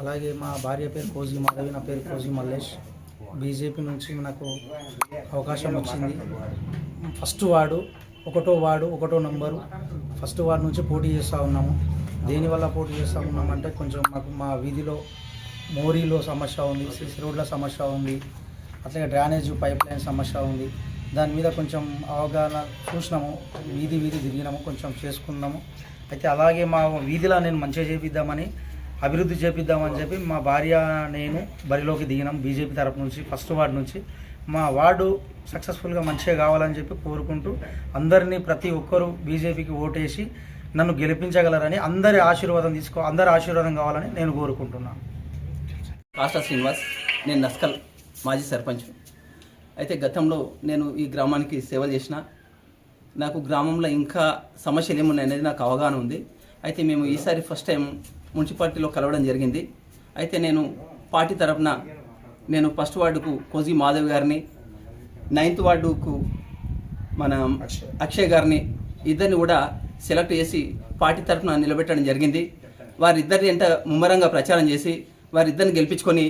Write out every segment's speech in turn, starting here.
అలాగే మా భార్య పేరు కోజీ మాధవి నా పేరు కోజీ మల్లేష్. బీజేపీ నుంచి నాకు అవకాశం వచ్చింది. ఫస్ట్ వార్డు ఒకటో వార్డు ఒకటో నంబరు. ఫస్ట్ వార్డు నుంచి పోటీ చేస్తూ ఉన్నాము. దేనివల్ల పోటీ చేస్తూ ఉన్నామంటే కొంచెం మాకు మా వీధిలో మోరీలో సమస్య ఉంది సిసి రోడ్ల సమస్య ఉంది అట్లాగే డ్రైనేజ్ పైప్ లైన్ సమస్య ఉంది. దాని మీద కొంచెం అవగాహన చూసినాము వీధి వీధి తిరిగినాము కొంచెం చేసుకున్నాము. అయితే అలాగే మా వీధిలో నేను మంచిగా చేపిద్దామని అభివృద్ధి చేపిద్దామని చెప్పి మా భార్య నేను బరిలోకి దిగినాం బీజేపీ తరపు నుంచి ఫస్ట్ వార్డు నుంచి. మా వార్డు సక్సెస్ఫుల్గా మంచిగా కావాలని చెప్పి కోరుకుంటూ అందరినీ ప్రతి ఒక్కరూ బీజేపీకి ఓటేసి నన్ను గెలిపించగలరని అందరి ఆశీర్వాదం తీసుకో అందరి ఆశీర్వాదం కావాలని నేను కోరుకుంటున్నాను. కాస్టా శ్రీనివాస్ నేను నస్కల్ మాజీ సర్పంచ్. అయితే గతంలో నేను ఈ గ్రామానికి సేవలు చేసిన నాకు గ్రామంలో ఇంకా సమస్యలు ఏమున్నాయి అనేది నాకు అవగాహన ఉంది. అయితే మేము ఈసారి ఫస్ట్ టైం మున్సిపాలిటీలో కలవడం జరిగింది. అయితే నేను పార్టీ తరఫున నేను ఫస్ట్ వార్డుకు కోజీ మాధవ్ గారిని నైన్త్ వార్డుకు మన అక్షయ్ గారిని ఇద్దరిని కూడా సెలెక్ట్ చేసి పార్టీ తరఫున నిలబెట్టడం జరిగింది. వారిద్దరిని ఎంట ముమ్మరంగా ప్రచారం చేసి వారిద్దరిని గెలిపించుకొని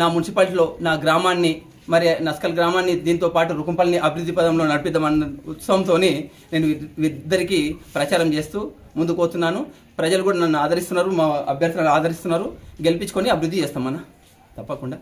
నా మున్సిపాలిటీలో నా గ్రామాన్ని మరి నస్కల్ గ్రామాన్ని దీంతో పాటు రుకుంపల్ని అభివృద్ధి పదంలో నడిపిద్దామన్న ఉత్సవంతో నేను ఇద్దరికి ప్రచారం చేస్తూ ముందుకు పోతున్నాను. ప్రజలు కూడా నన్ను ఆదరిస్తున్నారు మా అభ్యర్థులను ఆదరిస్తున్నారు. గెలిపించుకొని అభివృద్ధి చేస్తామన్న. తప్పకుండా.